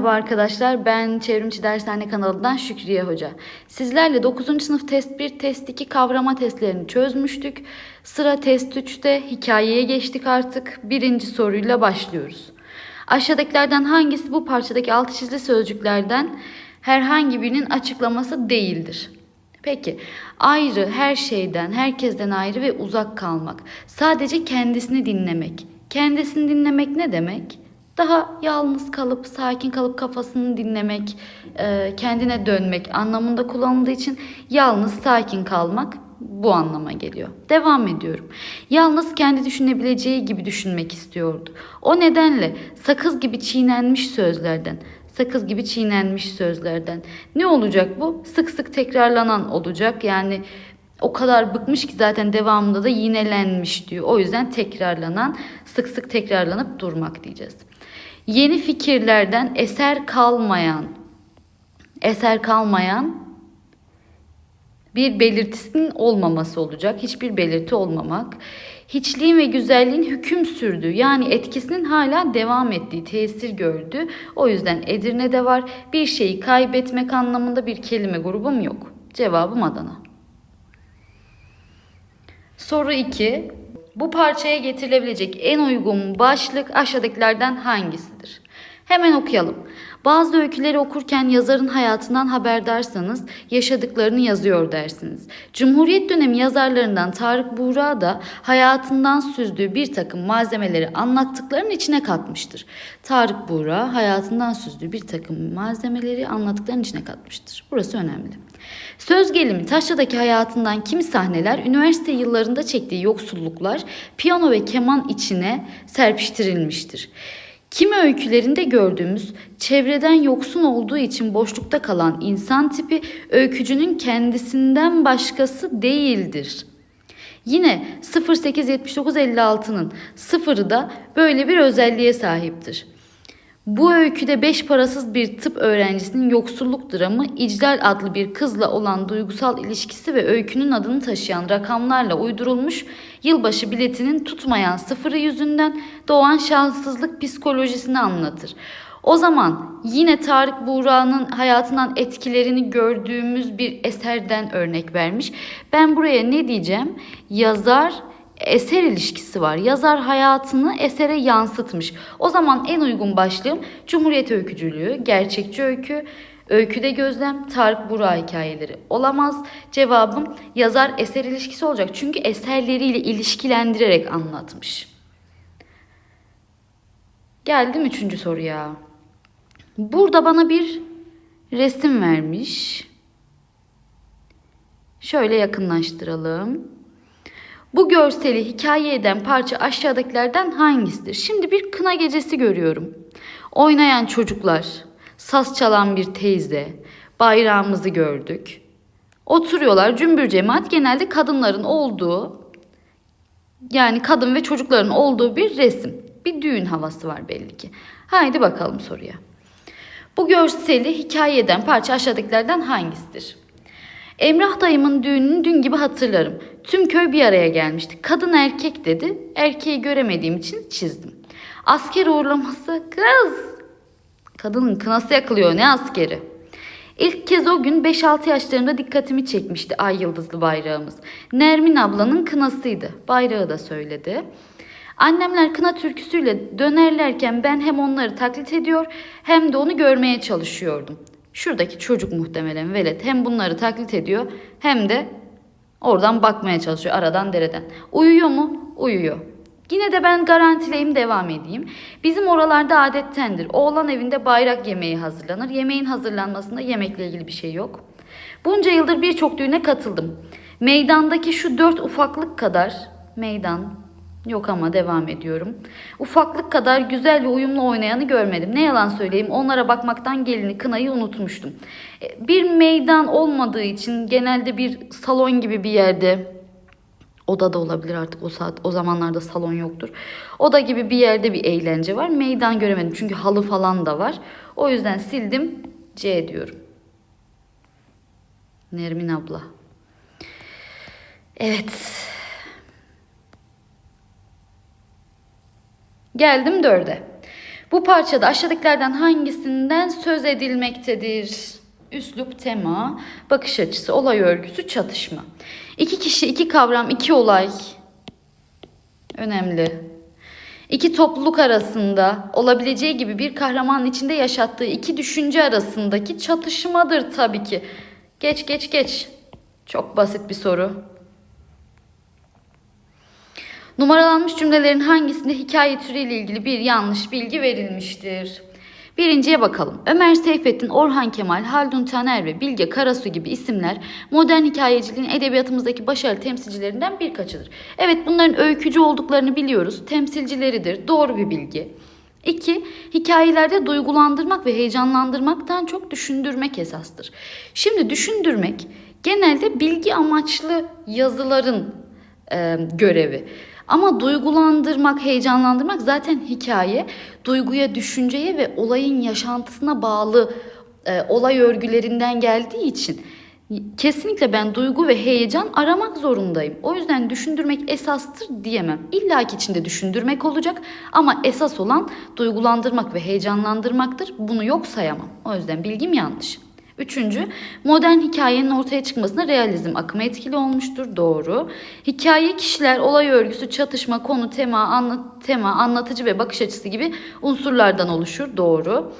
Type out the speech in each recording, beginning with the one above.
Merhaba arkadaşlar, ben Çevrimçi Dershane kanalından Şükriye Hoca. Sizlerle 9. sınıf test 1, test 2 kavrama testlerini çözmüştük. Sıra test 3'te hikayeye geçtik artık. Birinci soruyla başlıyoruz. Aşağıdakilerden hangisi bu parçadaki altı çizili sözcüklerden herhangi birinin açıklaması değildir? Peki, ayrı, her şeyden, herkesten ayrı ve uzak kalmak. Sadece kendisini dinlemek. Kendisini dinlemek ne demek? Daha yalnız kalıp, sakin kalıp kafasını dinlemek, e, kendine dönmek anlamında kullanıldığı için yalnız, sakin kalmak bu anlama geliyor. Devam ediyorum. Yalnız kendi düşünebileceği gibi düşünmek istiyordu. O nedenle sakız gibi çiğnenmiş sözlerden, sakız gibi çiğnenmiş sözlerden. Ne olacak bu? Sık sık tekrarlanan olacak. Yani o kadar bıkmış ki zaten devamında da yinelenmiş diyor. O yüzden tekrarlanan, sık sık tekrarlanıp durmak diyeceğiz. Yeni fikirlerden eser kalmayan, eser kalmayan bir belirtisinin olmaması olacak. Hiçbir belirti olmamak. Hiçliğin ve güzelliğin hüküm sürdüğü yani etkisinin hala devam ettiği, tesir gördüğü. O yüzden Edirne'de var. Bir şeyi kaybetmek anlamında bir kelime grubum yok. Cevabım Adana. Soru 2. Bu parçaya getirilebilecek en uygun başlık aşağıdakilerden hangisidir? Hemen okuyalım. Bazı öyküleri okurken yazarın hayatından haberdarsanız yaşadıklarını yazıyor dersiniz. Cumhuriyet dönemi yazarlarından Tarık Buğra da hayatından süzdüğü bir takım malzemeleri anlattıklarının içine katmıştır. Tarık Buğra hayatından süzdüğü bir takım malzemeleri anlattıklarının içine katmıştır. Burası önemli. Söz gelimi Taşra'daki hayatından kimi sahneler üniversite yıllarında çektiği yoksulluklar piyano ve keman içine serpiştirilmiştir. Kimi öykülerinde gördüğümüz çevreden yoksun olduğu için boşlukta kalan insan tipi öykücünün kendisinden başkası değildir. Yine 087956'nın sıfırı da böyle bir özelliğe sahiptir. Bu öyküde beş parasız bir tıp öğrencisinin yoksulluk dramı İclal adlı bir kızla olan duygusal ilişkisi ve öykünün adını taşıyan rakamlarla uydurulmuş yılbaşı biletinin tutmayan sıfırı yüzünden doğan şanssızlık psikolojisini anlatır. O zaman yine Tarık Buğra'nın hayatından etkilerini gördüğümüz bir eserden örnek vermiş. Ben buraya ne diyeceğim? Yazar eser ilişkisi var. Yazar hayatını esere yansıtmış. O zaman en uygun başlığım Cumhuriyet öykücülüğü, gerçekçi öykü, öyküde gözlem, Tarık Buğra hikayeleri olamaz. Cevabım yazar eser ilişkisi olacak. Çünkü eserleriyle ilişkilendirerek anlatmış. Geldim üçüncü soruya. Burada bana bir resim vermiş. Şöyle yakınlaştıralım. Bu görseli hikaye eden parça aşağıdakilerden hangisidir? Şimdi bir kına gecesi görüyorum. Oynayan çocuklar, saz çalan bir teyze, bayrağımızı gördük. Oturuyorlar cümbür cemaat genelde kadınların olduğu yani kadın ve çocukların olduğu bir resim. Bir düğün havası var belli ki. Haydi bakalım soruya. Bu görseli hikaye eden parça aşağıdakilerden hangisidir? Emrah dayımın düğününü dün gibi hatırlarım. Tüm köy bir araya gelmişti. Kadın erkek dedi. Erkeği göremediğim için çizdim. Asker uğurlaması kız. Kadının kınası yakılıyor ne askeri. İlk kez o gün 5-6 yaşlarında dikkatimi çekmişti ay yıldızlı bayrağımız. Nermin ablanın kınasıydı. Bayrağı da söyledi. Annemler kına türküsüyle dönerlerken ben hem onları taklit ediyor hem de onu görmeye çalışıyordum. Şuradaki çocuk muhtemelen velet hem bunları taklit ediyor hem de oradan bakmaya çalışıyor aradan dereden. Uyuyor mu? Uyuyor. Yine de ben garantileyim devam edeyim. Bizim oralarda adettendir. Oğlan evinde bayrak yemeği hazırlanır. Yemeğin hazırlanmasında yemekle ilgili bir şey yok. Bunca yıldır birçok düğüne katıldım. Meydandaki şu dört ufaklık kadar meydan Yok ama devam ediyorum. Ufaklık kadar güzel ve uyumlu oynayanı görmedim. Ne yalan söyleyeyim onlara bakmaktan gelini kınayı unutmuştum. E, bir meydan olmadığı için genelde bir salon gibi bir yerde oda da olabilir artık o saat o zamanlarda salon yoktur. Oda gibi bir yerde bir eğlence var. Meydan göremedim çünkü halı falan da var. O yüzden sildim C diyorum. Nermin abla. Evet. Geldim dörde. Bu parçada aşağıdakilerden hangisinden söz edilmektedir? Üslup, tema, bakış açısı, olay örgüsü, çatışma. İki kişi, iki kavram, iki olay. Önemli. İki topluluk arasında olabileceği gibi bir kahramanın içinde yaşattığı iki düşünce arasındaki çatışmadır tabii ki. Geç geç geç. Çok basit bir soru. Numaralanmış cümlelerin hangisinde hikaye türüyle ilgili bir yanlış bilgi verilmiştir? Birinciye bakalım. Ömer Seyfettin, Orhan Kemal, Haldun Taner ve Bilge Karasu gibi isimler modern hikayeciliğin edebiyatımızdaki başarılı temsilcilerinden birkaçıdır. Evet bunların öykücü olduklarını biliyoruz. Temsilcileridir. Doğru bir bilgi. 2. Hikayelerde duygulandırmak ve heyecanlandırmaktan çok düşündürmek esastır. Şimdi düşündürmek genelde bilgi amaçlı yazıların e, görevi. Ama duygulandırmak, heyecanlandırmak zaten hikaye, duyguya, düşünceye ve olayın yaşantısına bağlı e, olay örgülerinden geldiği için kesinlikle ben duygu ve heyecan aramak zorundayım. O yüzden düşündürmek esastır diyemem. İlla ki içinde düşündürmek olacak ama esas olan duygulandırmak ve heyecanlandırmaktır. Bunu yok sayamam. O yüzden bilgim yanlış. Üçüncü, modern hikayenin ortaya çıkmasında realizm akımı etkili olmuştur. Doğru. Hikaye, kişiler, olay örgüsü, çatışma, konu, tema, anlat, tema, anlatıcı ve bakış açısı gibi unsurlardan oluşur. Doğru.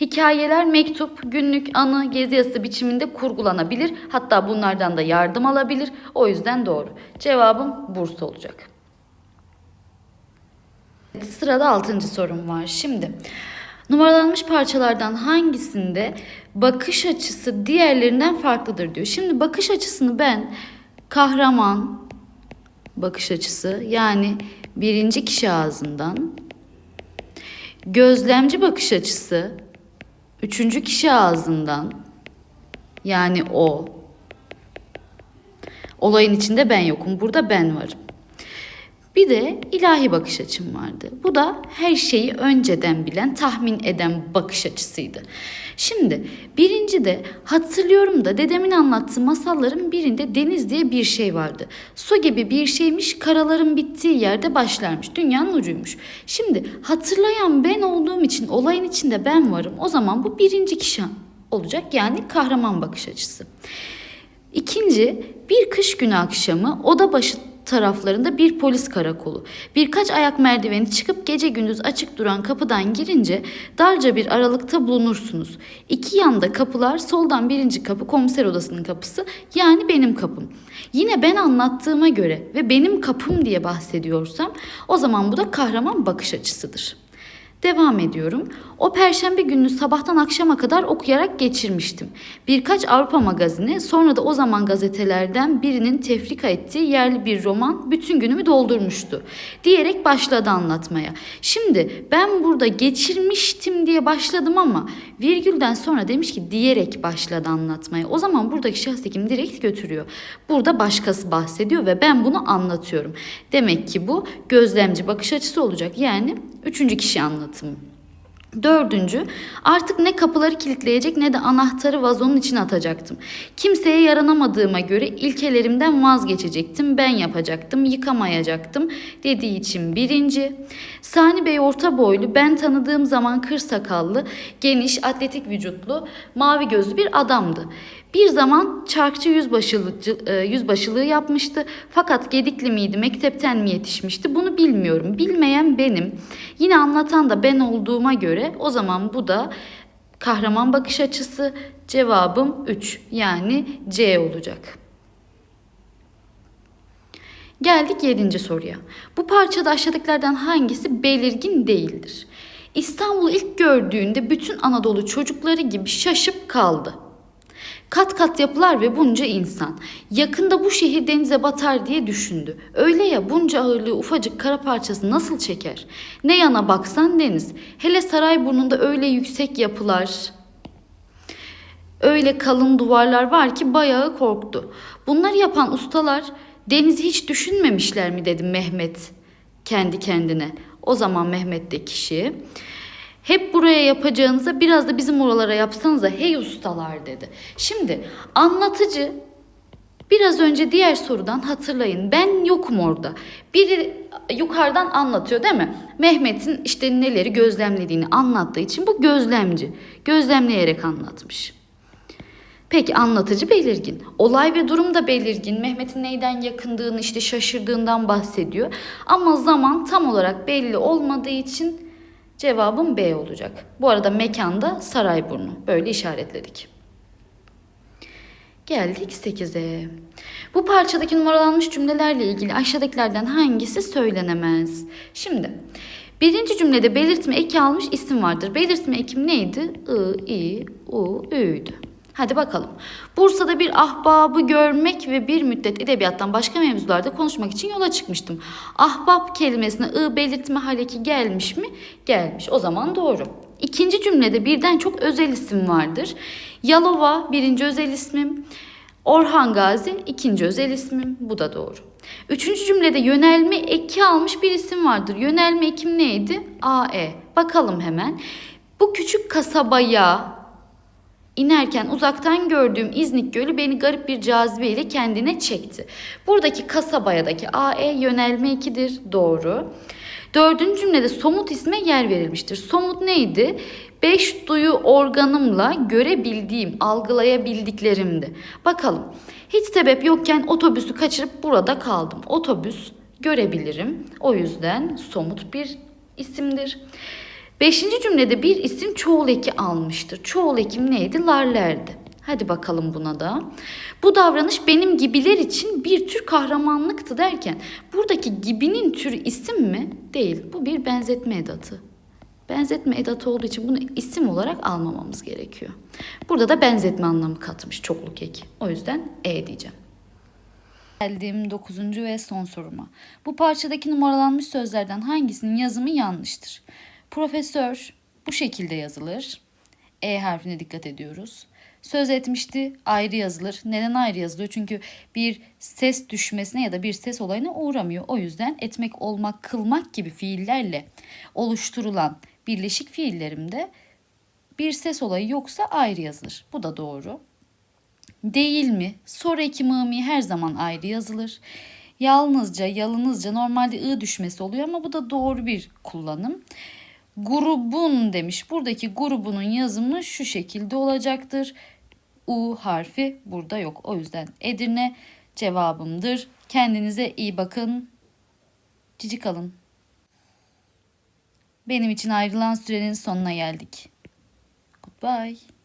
Hikayeler mektup, günlük, anı, gezi yazısı biçiminde kurgulanabilir. Hatta bunlardan da yardım alabilir. O yüzden doğru. Cevabım Bursa olacak. Sırada altıncı sorum var. Şimdi numaralanmış parçalardan hangisinde bakış açısı diğerlerinden farklıdır diyor. Şimdi bakış açısını ben kahraman bakış açısı yani birinci kişi ağzından gözlemci bakış açısı üçüncü kişi ağzından yani o olayın içinde ben yokum burada ben varım. Bir de ilahi bakış açım vardı. Bu da her şeyi önceden bilen, tahmin eden bakış açısıydı. Şimdi birinci de hatırlıyorum da dedemin anlattığı masalların birinde deniz diye bir şey vardı. Su gibi bir şeymiş, karaların bittiği yerde başlarmış. Dünyanın ucuymuş. Şimdi hatırlayan ben olduğum için olayın içinde ben varım. O zaman bu birinci kişi olacak. Yani kahraman bakış açısı. İkinci, bir kış günü akşamı oda başı taraflarında bir polis karakolu. Birkaç ayak merdiveni çıkıp gece gündüz açık duran kapıdan girince darca bir aralıkta bulunursunuz. İki yanda kapılar, soldan birinci kapı komiser odasının kapısı yani benim kapım. Yine ben anlattığıma göre ve benim kapım diye bahsediyorsam o zaman bu da kahraman bakış açısıdır. Devam ediyorum. O perşembe gününü sabahtan akşama kadar okuyarak geçirmiştim. Birkaç Avrupa magazini, sonra da o zaman gazetelerden birinin tefrika ettiği yerli bir roman bütün günümü doldurmuştu. Diyerek başladı anlatmaya. Şimdi ben burada geçirmiştim diye başladım ama virgülden sonra demiş ki diyerek başladı anlatmaya. O zaman buradaki şahs ekim direkt götürüyor. Burada başkası bahsediyor ve ben bunu anlatıyorum. Demek ki bu gözlemci bakış açısı olacak. Yani üçüncü kişi anlatımı. Dördüncü, artık ne kapıları kilitleyecek ne de anahtarı vazonun içine atacaktım. Kimseye yaranamadığıma göre ilkelerimden vazgeçecektim, ben yapacaktım, yıkamayacaktım dediği için birinci. Sani Bey orta boylu, ben tanıdığım zaman kır sakallı, geniş, atletik vücutlu, mavi gözlü bir adamdı. Bir zaman çarkçı yüzbaşılığı, e, yüzbaşılığı yapmıştı. Fakat Gedikli miydi, mektepten mi yetişmişti bunu bilmiyorum. Bilmeyen benim. Yine anlatan da ben olduğuma göre o zaman bu da kahraman bakış açısı. Cevabım 3 yani C olacak. Geldik 7. soruya. Bu parçada aşağıdakilerden hangisi belirgin değildir? İstanbul'u ilk gördüğünde bütün Anadolu çocukları gibi şaşıp kaldı. Kat kat yapılar ve bunca insan. Yakında bu şehir denize batar diye düşündü. Öyle ya bunca ağırlığı ufacık kara parçası nasıl çeker? Ne yana baksan deniz. Hele Sarayburnu'nda öyle yüksek yapılar, öyle kalın duvarlar var ki bayağı korktu. Bunları yapan ustalar denizi hiç düşünmemişler mi dedi Mehmet kendi kendine. O zaman Mehmet de kişi. Hep buraya yapacağınıza biraz da bizim oralara yapsanıza hey ustalar dedi. Şimdi anlatıcı Biraz önce diğer sorudan hatırlayın. Ben yokum orada. Biri yukarıdan anlatıyor değil mi? Mehmet'in işte neleri gözlemlediğini anlattığı için bu gözlemci. Gözlemleyerek anlatmış. Peki anlatıcı belirgin. Olay ve durum da belirgin. Mehmet'in neyden yakındığını işte şaşırdığından bahsediyor. Ama zaman tam olarak belli olmadığı için cevabım B olacak. Bu arada mekanda Sarayburnu. Böyle işaretledik. Geldik 8'e. Bu parçadaki numaralanmış cümlelerle ilgili aşağıdakilerden hangisi söylenemez? Şimdi birinci cümlede belirtme eki almış isim vardır. Belirtme ekim neydi? I, I, U, Ü'ydü. Hadi bakalım. Bursa'da bir ahbabı görmek ve bir müddet edebiyattan başka mevzularda konuşmak için yola çıkmıştım. Ahbap kelimesine ı belirtme haleki gelmiş mi? Gelmiş. O zaman doğru. İkinci cümlede birden çok özel isim vardır. Yalova birinci özel ismim. Orhan Gazi ikinci özel ismim. Bu da doğru. Üçüncü cümlede yönelme eki almış bir isim vardır. Yönelme ekim neydi? AE. Bakalım hemen. Bu küçük kasabaya İnerken uzaktan gördüğüm İznik Gölü beni garip bir cazibeyle kendine çekti. Buradaki kasabayadaki AE yönelme ekidir. Doğru. Dördüncü cümlede somut isme yer verilmiştir. Somut neydi? Beş duyu organımla görebildiğim, algılayabildiklerimdi. Bakalım. Hiç sebep yokken otobüsü kaçırıp burada kaldım. Otobüs görebilirim. O yüzden somut bir isimdir. Beşinci cümlede bir isim çoğul eki almıştır. Çoğul ekim neydi? Larlerdi. Hadi bakalım buna da. Bu davranış benim gibiler için bir tür kahramanlıktı derken buradaki gibinin türü isim mi? Değil. Bu bir benzetme edatı. Benzetme edatı olduğu için bunu isim olarak almamamız gerekiyor. Burada da benzetme anlamı katmış çokluk eki. O yüzden E diyeceğim. Geldim 9. ve son soruma. Bu parçadaki numaralanmış sözlerden hangisinin yazımı yanlıştır? Profesör bu şekilde yazılır. E harfine dikkat ediyoruz. Söz etmişti ayrı yazılır. Neden ayrı yazılıyor? Çünkü bir ses düşmesine ya da bir ses olayına uğramıyor. O yüzden etmek, olmak, kılmak gibi fiillerle oluşturulan birleşik fiillerimde bir ses olayı yoksa ayrı yazılır. Bu da doğru. Değil mi? Soru eki mı her zaman ayrı yazılır. Yalnızca, yalınızca normalde ı düşmesi oluyor ama bu da doğru bir kullanım. Grubun demiş. Buradaki grubunun yazımı şu şekilde olacaktır. U harfi burada yok. O yüzden Edirne cevabımdır. Kendinize iyi bakın. Cici kalın. Benim için ayrılan sürenin sonuna geldik. Goodbye.